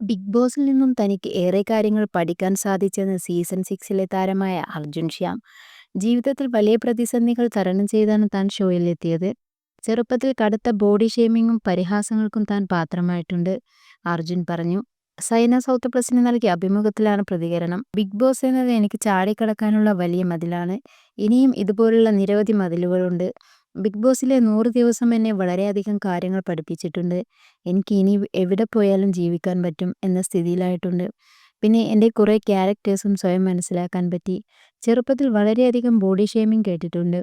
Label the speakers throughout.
Speaker 1: Big ബോസിൽ നിന്നും തനിക്ക് ഏറെ കാര്യങ്ങൾ പഠിക്കാൻ സാധിച്ചെന്ന് സീസൺ സിക്സിലെ താരമായ അർജുൻ ശ്യാം ജീവിതത്തിൽ വലിയ പ്രതിസന്ധികൾ തരണം ചെയ്താണ് താൻ ഷോയിലെത്തിയത് ചെറുപ്പത്തിൽ കടുത്ത ബോഡി ഷേമിങ്ങും പരിഹാസങ്ങൾക്കും താൻ പാത്രമായിട്ടുണ്ട് അർജുൻ പറഞ്ഞു. സൈന സൗത്ത് പ്രസിന് നൽകിയ അഭിമുഖത്തിലാണ് പ്രതികരണം. ബിഗ് ബോസ് എന്നത് എനിക്ക് ചാടിക്കടക്കാനുള്ള വലിയ മതിലാണ്. ഇനിയും ഇതുപോലുള്ള നിരവധി മതിലുകളുണ്ട്. ബിഗ് ബോസിലെ നൂറ് ദിവസം എന്നെ വളരെയധികം കാര്യങ്ങൾ പഠിപ്പിച്ചിട്ടുണ്ട്. എനിക്ക് ഇനി എവിടെ പോയാലും ജീവിക്കാൻ പറ്റും എന്ന സ്ഥിതിയിലായിട്ടുണ്ട്. പിന്നെ എന്റെ കുറേ ക്യാരക്ടേഴ്സും സ്വയം മനസ്സിലാക്കാൻ പറ്റി. ചെറുപ്പത്തിൽ വളരെയധികം ബോഡി ഷേമിങ് കേട്ടിട്ടുണ്ട്.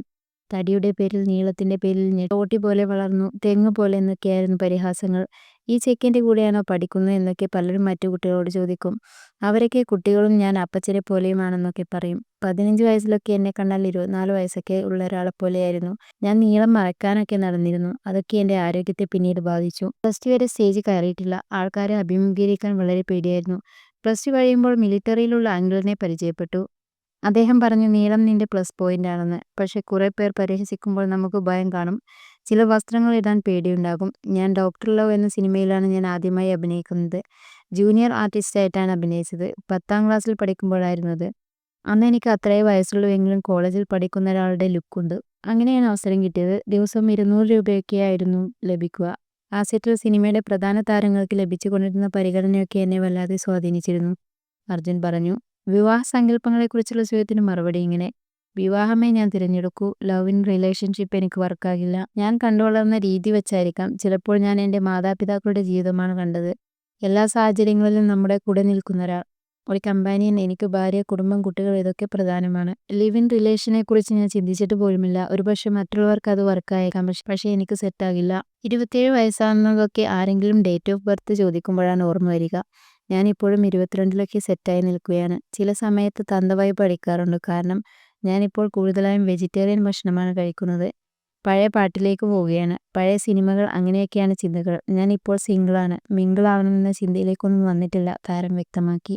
Speaker 1: തടിയുടെ പേരിൽ നീളത്തിന്റെ പേരിൽ ഞെട്ടോട്ടി പോലെ വളർന്നു തെങ്ങ് പോലെ എന്നൊക്കെയായിരുന്നു പരിഹാസങ്ങൾ. ഈ ചെക്കന്റെ കൂടെയാണോ പഠിക്കുന്നത് എന്നൊക്കെ പലരും മറ്റു കുട്ടികളോട് ചോദിക്കും. അവരൊക്കെ കുട്ടികളും ഞാൻ അപ്പച്ചനെ പോലെയുമാണെന്നൊക്കെ പറയും. പതിനഞ്ച് വയസ്സിലൊക്കെ എന്നെ കണ്ടാൽ ഇരുപത്തിനാല് വയസ്സൊക്കെ ഉള്ള ഒരാളെ പോലെയായിരുന്നു. ഞാൻ നീളം മറക്കാനൊക്കെ നടന്നിരുന്നു. അതൊക്കെ എന്റെ ആരോഗ്യത്തെ പിന്നീട് ബാധിച്ചു. പ്ലസ് ടു വരെ സ്റ്റേജ് കയറിയിട്ടില്ല. ആൾക്കാരെ അഭിമുഖീകരിക്കാൻ വളരെ പേടിയായിരുന്നു. പ്ലസ് ടു കഴിയുമ്പോൾ മിലിറ്ററിയിലുള്ള അങ്കിളിനെ പരിചയപ്പെട്ടു. അദ്ദേഹം പറഞ്ഞു നീളം നിന്റെ പ്ലസ് പോയിന്റ് ആണെന്ന്. പക്ഷെ കുറെ പേർ പരിഹസിക്കുമ്പോൾ നമുക്ക് ഭയം കാണും. ചില വസ്ത്രങ്ങൾ ഇടാൻ പേടിയുണ്ടാകും. ഞാൻ ഡോക്ടർ ലവ് എന്ന സിനിമയിലാണ് ഞാൻ ആദ്യമായി അഭിനയിക്കുന്നത്. ജൂനിയർ ആർട്ടിസ്റ്റായിട്ടാണ് അഭിനയിച്ചത്. പത്താം ക്ലാസ്സിൽ പഠിക്കുമ്പോഴായിരുന്നത് അന്ന് എനിക്ക് അത്രേ വയസ്സുള്ളൂവെങ്കിലും കോളേജിൽ പഠിക്കുന്ന ഒരാളുടെ ലുക്കുണ്ട് അങ്ങനെയാണ് അവസരം കിട്ടിയത്. ദിവസം ഇരുന്നൂറ് രൂപയൊക്കെ ആയിരുന്നു ലഭിക്കുക. ആ സെറ്റിൽ സിനിമയുടെ പ്രധാന താരങ്ങൾക്ക് ലഭിച്ചുകൊണ്ടിരുന്ന പരിഗണനയൊക്കെ എന്നെ വല്ലാതെ സ്വാധീനിച്ചിരുന്നു. അർജുൻ പറഞ്ഞു വിവാഹ സങ്കല്പങ്ങളെക്കുറിച്ചുള്ള ചോദ്യത്തിന് മറുപടി ഇങ്ങനെ. വിവാഹമേ ഞാൻ തിരഞ്ഞെടുക്കൂ. ലവ് ഇൻ റിലേഷൻഷിപ്പ് എനിക്ക് വർക്കാകില്ല. ഞാൻ കണ്ടുവളർന്ന രീതി വെച്ചായിരിക്കാം. ചിലപ്പോൾ ഞാൻ എന്റെ മാതാപിതാക്കളുടെ ജീവിതമാണ് കണ്ടത്. എല്ലാ സാഹചര്യങ്ങളിലും നമ്മുടെ കൂടെ നിൽക്കുന്ന ഒരാൾ ഒരു കമ്പാനിയൻ എനിക്ക് ഭാര്യ കുടുംബം കുട്ടികൾ ഇതൊക്കെ പ്രധാനമാണ്. ലിവ് ഇൻ റിലേഷനെ കുറിച്ച് ഞാൻ ചിന്തിച്ചിട്ട് പോലുമില്ല. ഒരുപക്ഷെ മറ്റുള്ളവർക്ക് അത് വർക്കായേക്കാം. പക്ഷെ പക്ഷേ എനിക്ക് സെറ്റാകില്ല ഇരുപത്തിയേഴ് വയസ്സാകുന്നതൊക്കെ ആരെങ്കിലും ഡേറ്റ് ഓഫ് ബർത്ത് ചോദിക്കുമ്പോഴാണ് ഓർമ്മ വരിക. ഞാനിപ്പോഴും ഇരുപത്തിരണ്ടിലൊക്കെ സെറ്റായി നിൽക്കുകയാണ്. ചില സമയത്ത് തന്തവായി പഠിക്കാറുണ്ട്. കാരണം ഞാനിപ്പോൾ കൂടുതലായും വെജിറ്റേറിയൻ ഭക്ഷണമാണ് കഴിക്കുന്നത്. പഴയ പാട്ടിലേക്ക് പോവുകയാണ്. പഴയ സിനിമകൾ അങ്ങനെയൊക്കെയാണ് ചിന്തകൾ. ഞാനിപ്പോൾ സിംഗിളാണ്. മിംഗിളാവണമെന്ന ചിന്തയിലേക്കൊന്നും വന്നിട്ടില്ല താരം വ്യക്തമാക്കി.